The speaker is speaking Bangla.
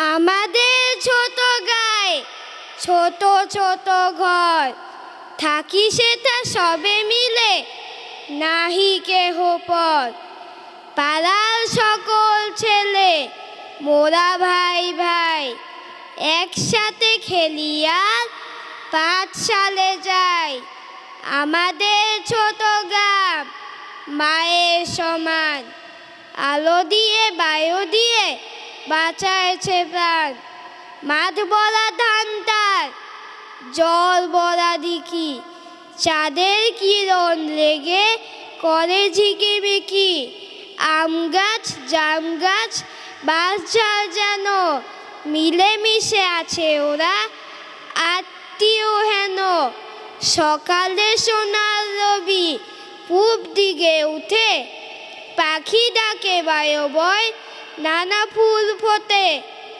আমাদের ছোট গায়ে, ছোট ছোট ঘর। থাকি সেটা সবে মিলে, নাহি কেহ পর। পাড়ার সকল ছেলে, মোরা ভাই ভাই, একসাথে খেলি আর পাঠশালে যাই। আমাদের ছোট গ্রাম, মায়ের সমান। আলো দিয়ে, বায়ু দিয়ে বাঁচাইছে প্রাণ। মাঠ বলা ধান তার জল বলা দিকি। চাঁদের কিরণ লেগে করে ঝিকিমিকি আম গাছ, জাম গাছ বাঁশঝাড় যেন মিলেমিশে আছে ওরা। আত্মীয় হেন, সকালে সোনার রবি, পূব দিকে উঠে পাখি ডাকে বায়ু નાના ફૂલ ફોતે